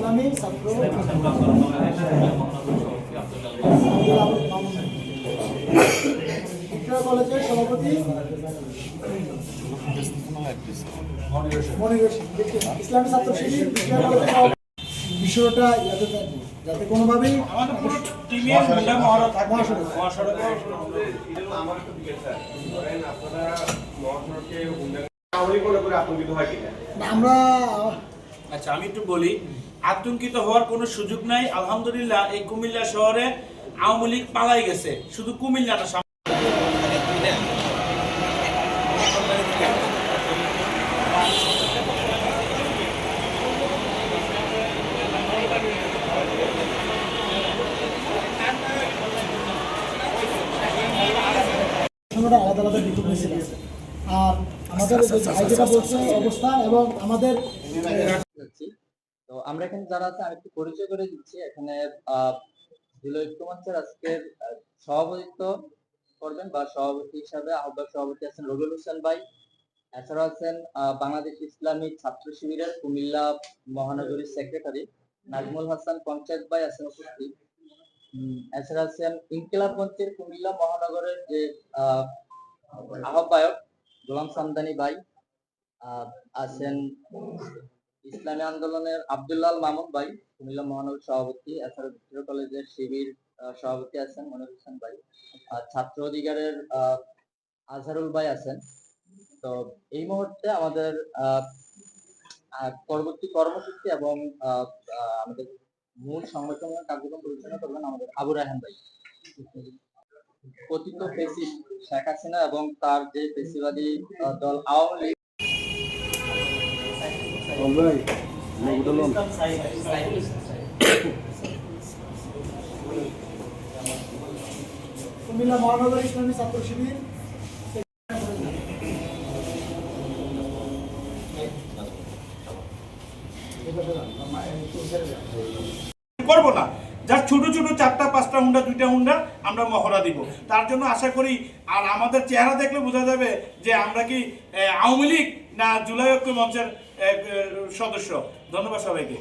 ইসলামী ছাত্র কলেজের সভাপতি ইসলামী ছাত্র শিবির বিষয়টা যাতে কোনোভাবেই আমার আচ্ছা আমি একটু বলি, আতঙ্কিত হওয়ার কোনো সুযোগ নাই। আলহামদুলিল্লাহ, এই কুমিল্লা শহরে আওয়ামী লীগ পালাই গেছে। শুধু কুমিল্লা না সাম- সংগঠন আলাদা আলাদা বিক্ষোভ আর আমাদের এবং আমাদের তো আমরা এখানে যারা আছে পরিচয় করে দিচ্ছি। এখানে আজকের সভাপতিত্ব করবেন বা সভাপতি হিসাবে আহ্বায়ক সভাপতি আছেন রবিউল হোসেন ভাই। আছেন বাংলাদেশ ইসলামী ছাত্র শিবিরের কুমিল্লা মহানগরীর সেক্রেটারি নাজমুল হাসান পঞ্চায়েত ভাই আছেন উপস্থিত। এছাড়া আছেন ইনকিলাব মঞ্চের কুমিল্লা মহানগরের যে আহ, আহ্বায়ক গোলাম সামদানি ভাই আছেন ইসলামী আন্দোলনের আব্দুল্লাহ মামুন ভাই, কুমিল্লা মহানগর সভাপতি, এছাড়া ভিক্টোরিয়া কলেজের শিবির সভাপতি আছেন মনির হোসেন ভাই ছাত্র অধিকারের আজহারুল ভাই আছেন। তো এই মুহূর্তে আমাদের পরবর্তী কর্মসূচি এবং আমাদের মূল সংগঠন কার্যক্রম পরিচালনা করবেন আমাদের আবু রাহান ভাই। কথিত শেখ হাসিনা এবং তার যে পেশিবাদী দল আওয়ামী লীগ। কুমিল্লা মহানগর ইসলামী ছাত্র শিবির। করব না। ছোট ছোট চারটা, পাঁচটা হুন্ডা, দুইটা হুন্ডা আমরা মহড়া দিব। তার জন্য আশা করি, আর আমাদের চেহারা দেখলে বোঝা যাবে যে আমরা কি আওয়ামী লীগ না জুলাই ঐক্য মঞ্চের সদস্য। ধন্যবাদ সবাইকে।